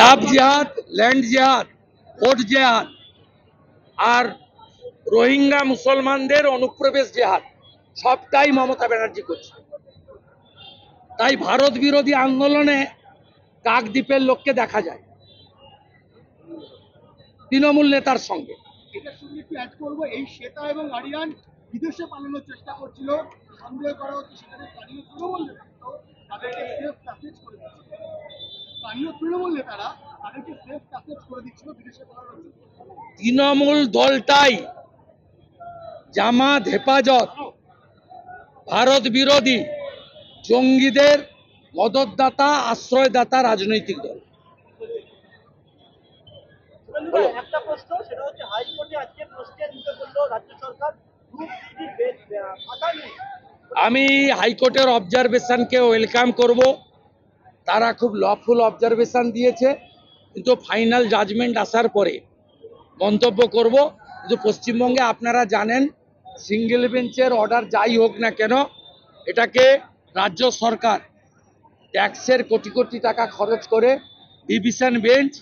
লাভ জেহাদ, ল্যান্ড জেহাদ, ভোট জেহাদ, আর রোহিঙ্গা মুসলমানদের অনুপ্রবেশ জেহাদ, সবটাই মমতা ব্যানার্জি করছে। তাই ভারত বিরোধী আন্দোলনে কাকদ্বীপের লোককে দেখা যায়। তৃণমূল নেতার সঙ্গে। এই শ্বেতা এবং আরিয়ান বিদেশে পালানোর চেষ্টা করছিল, সন্দেহ করা হচ্ছে সেখানে স্থানীয় তৃণমূল নেতৃত্ব তাদেরকে সেফ প্যাকেজ করে দিচ্ছে তৃণমূল তাদেরকে সেফ প্যাকেজ করে দিচ্ছিল বিদেশে তৃণমূল দলটাই জামাত হেফাজত ভারত বিরোধী জঙ্গিদের মদতদাতা আশ্রয়দাতা রাজনৈতিক দল। একটা প্রশ্ন সেটা হচ্ছে হাইকোর্টে আজকে প্রশ্নের দিতে বলল রাজ্য সরকার গ্রুপ থ্রি বেড ফাঁকা নেই আমি হাইকোর্টের অবজারভেশনকে ওয়েলকাম করব। তারা খুব লফুল অবজারভেশন দিয়েছে, কিন্তু ফাইনাল জাজমেন্ট আসার পরে মন্তব্য করব। কিন্তু পশ্চিমবঙ্গে আপনারা জানেন সিঙ্গেল বেঞ্চের অর্ডার যাই হোক না কেন, এটাকে রাজ্য সরকার ট্যাক্সের কোটি কোটি টাকা খরচ করে ডিভিশন বেঞ্চ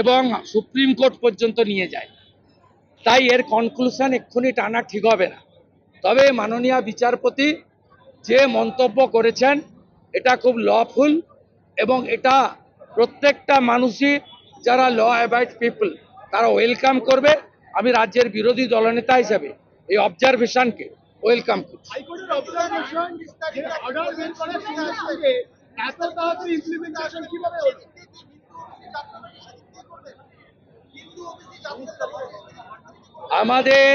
এবং সুপ্রিম কোর্ট পর্যন্ত নিয়ে যায়। তাই এর কনক্লুশন এক্ষুনি টানা ঠিক হবে না। তবে মাননীয় বিচারপতি যে মন্তব্য করেছেন, এটা খুব লফুল এবং এটা প্রত্যেকটা মানুষই যারা ল অ্যাবাইড পিপল তারা ওয়েলকাম করবে। আমি রাজ্যের বিরোধী দলনেতা হিসেবে এই অবজারভেশনকে ওয়েলকাম করছি। আমাদের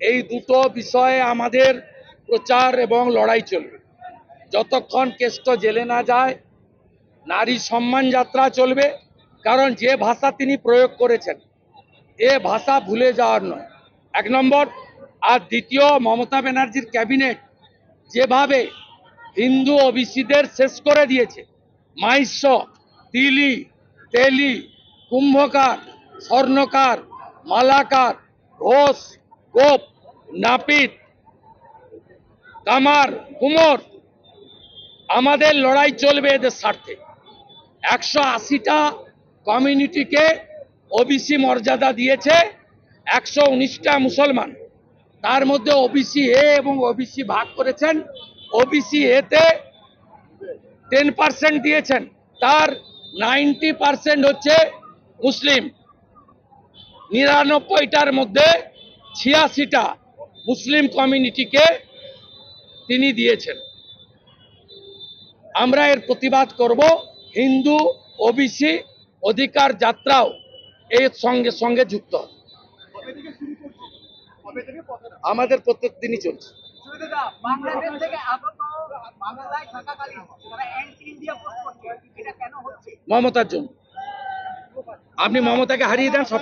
এই দুটো বিষয়ে আমাদের প্রচার এবং লড়াই চলবে। যতক্ষণ কেষ্ট জেলে না যায় নারী সম্মান যাত্রা চলবে, কারণ যে ভাষা তিনি প্রয়োগ করেছেন, এ ভাষা ভুলে যাওয়ার নয়। এক নম্বর, আর দ্বিতীয়, মমতা ব্যানার্জির ক্যাবিনেট যেভাবে হিন্দু ওবিসিদের শেষ করে দিয়েছে মাইস্য তিলি, তেলি, কুম্ভকার, স্বর্ণকার, মালাকার ঘোষ গোপ, নাপিত, কামার, কুমোর, আমাদের লড়াই চলবে এদের স্বার্থে। একশো আশিটা কমিউনিটিকে ওবিসি মর্যাদা দিয়েছে, একশো উনিশটা মুসলমান। তার মধ্যে ওবিসি এ এবং ওবিসি ভাগ করেছেন। ওবিসি এতে টেন পার্সেন্ট দিয়েছেন। তার নাইনটি পার্সেন্ট হচ্ছে মুসলিম। নিরানব্বইটার মধ্যে ছিয়াশিটা মুসলিম কমিউনিটিকে তিনি দিয়েছেন। আমরা এর প্রতিবাদ করব। হিন্দু ওবিসি অধিকার যাত্রাও এর সঙ্গে সঙ্গে যুক্ত। আমাদের প্রত্যেক দিনই চলছে। মমতার জন্য। আপনি মমতাকে হারিয়ে দেন সব।